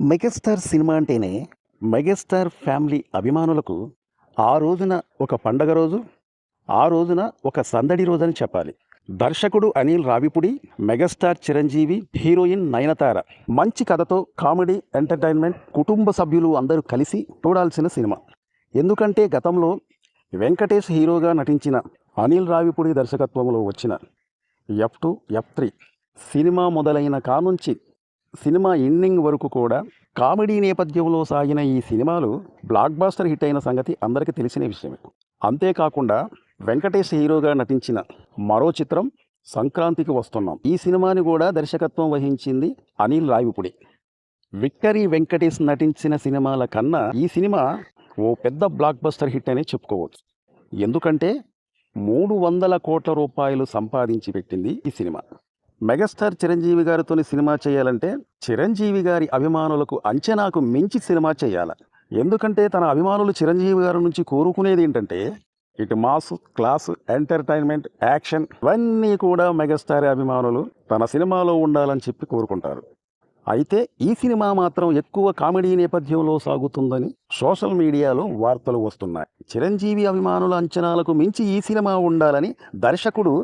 Megastar cinema అంటేనే megastar family అభిమానులకు ఆ రోజున ఒక పండగ రోజు ఆ రోజున ఒక సందడి రోజు అని చెప్పాలి. దర్శకుడు అనిల్ రావిపుడి మెగాస్టార్ చిరంజీవి హీరోయిన్ నయనతార. మంచి కథతో కామెడీ ఎంటర్టైన్మెంట్ కుటుంబ సభ్యులు అందరూ కలిసి చూడాల్సిన సినిమా. ఎందుకంటే గతంలో వెంకటేష్ హీరోగా నటించిన అనిల్ రావిపుడి దర్శకత్వంలో వచ్చిన F two F three cinema మొదలైన కానుంచి సినిమా ఎండింగ్ వరకు కూడా కామెడీ నేపథ్యంలో సాగిన ఈ సినిమాలు బ్లాక్ బాస్టర్ హిట్ అయిన సంగతి అందరికీ తెలిసిన విషయమే. అంతేకాకుండా వెంకటేష్ హీరోగా నటించిన మరో చిత్రం సంక్రాంతికి వస్తున్నాం. ఈ సినిమాని కూడా దర్శకత్వం వహించింది అనిల్ రావిపుడి. విక్టరీ వెంకటేష్ నటించిన సినిమాల కన్నా ఈ సినిమా ఓ పెద్ద బ్లాక్ బస్టర్ హిట్ అనే చెప్పుకోవచ్చు. ఎందుకంటే మూడు వందల కోట్ల రూపాయలు సంపాదించి పెట్టింది ఈ సినిమా. మెగాస్టార్ చిరంజీవి గారితో సినిమా చేయాలంటే చిరంజీవి గారి అభిమానులకు అంచనాకు మించి సినిమా చేయాలి. ఎందుకంటే తన అభిమానులు చిరంజీవి గారి నుంచి కోరుకునేది ఏంటంటే ఇటు మాస్ క్లాస్ ఎంటర్టైన్మెంట్ యాక్షన్ ఇవన్నీ కూడా మెగాస్టార్ అభిమానులు తన సినిమాలో ఉండాలని చెప్పి కోరుకుంటారు. అయితే ఈ సినిమా మాత్రం ఎక్కువ కామెడీ నేపథ్యంలో సాగుతుందని సోషల్ మీడియాలో వార్తలు వస్తున్నాయి. చిరంజీవి అభిమానుల అంచనాలకు మించి ఈ సినిమా ఉండాలని దర్శకుడు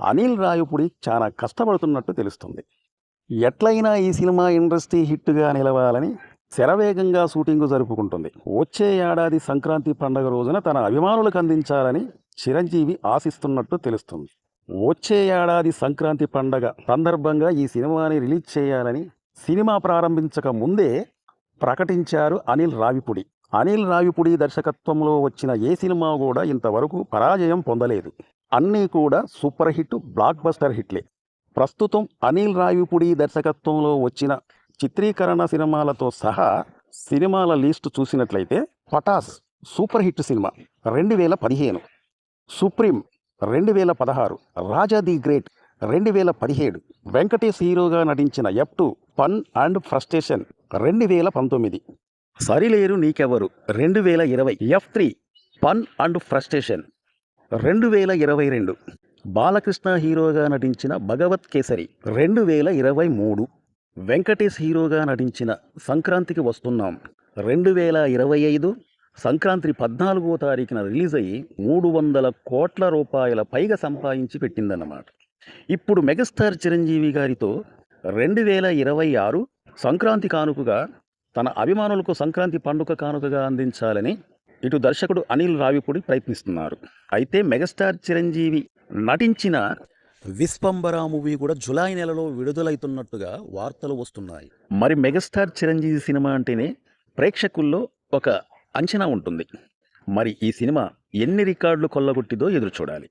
అనిల్ రాయపుడి చాలా కష్టపడుతున్నట్టు తెలుస్తుంది. ఎట్లయినా ఈ సినిమా ఇండస్ట్రీ హిట్గా నిలవాలని శరవేగంగా షూటింగ్ జరుపుకుంటుంది. వచ్చే ఏడాది సంక్రాంతి పండగ రోజున తన అభిమానులకు అందించాలని చిరంజీవి ఆశిస్తున్నట్టు తెలుస్తుంది. వచ్చే ఏడాది సంక్రాంతి పండగ సందర్భంగా ఈ సినిమాని రిలీజ్ చేయాలని సినిమా ప్రారంభించక ముందే ప్రకటించారు అనిల్ రావిపుడి. అనిల్ రావిపుడి దర్శకత్వంలో వచ్చిన ఏ సినిమా కూడా ఇంతవరకు పరాజయం పొందలేదు. అన్నీ కూడా సూపర్ హిట్ బ్లాక్ బస్టర్ హిట్లే. ప్రస్తుతం అనిల్ రావిపుడి దర్శకత్వంలో వచ్చిన చిత్రీకరణ సినిమాలతో సహా సినిమాల లిస్టు చూసినట్లయితే పటాస్ సూపర్ హిట్ సినిమా రెండు వేల పదిహేను సుప్రీం రెండు వేల పదహారు రాజా ది గ్రేట్ రెండు వేల పదిహేడు వెంకటేష్ హీరోగా నటించిన F two fun and frustration రెండు వేల పంతొమ్మిది. సరిలేరు నీకెవరు రెండు వేల ఇరవై F three fun and frustration రెండు వేల ఇరవై రెండు బాలకృష్ణ హీరోగా నటించిన భగవత్ కేసరి రెండు వేల ఇరవై మూడు వెంకటేష్ హీరోగా నటించిన సంక్రాంతికి వస్తున్నాం. రెండు వేల ఇరవై ఐదు సంక్రాంతి పద్నాలుగో తారీఖున రిలీజ్ అయ్యి మూడు వందల కోట్ల రూపాయల పైగా సంపాదించి పెట్టిందన్నమాట. ఇప్పుడు మెగాస్టార్ చిరంజీవి గారితో రెండు వేల ఇరవై ఆరు సంక్రాంతి కానుకగా తన అభిమానులకు సంక్రాంతి పండుగ కానుకగా అందించాలని ఇటు దర్శకుడు అనిల్ రావిపూడి ప్రయత్నిస్తున్నారు. అయితే మెగాస్టార్ చిరంజీవి నటించిన విస్పంబరా మూవీ కూడా జులై నెలలో విడుదలవుతున్నట్టుగా వార్తలు వస్తున్నాయి. మరి మెగాస్టార్ చిరంజీవి సినిమా అంటేనే ప్రేక్షకుల్లో ఒక అంచనా ఉంటుంది. మరి ఈ సినిమా ఎన్ని రికార్డులు కొల్లగొట్టిదో ఎదురు చూడాలి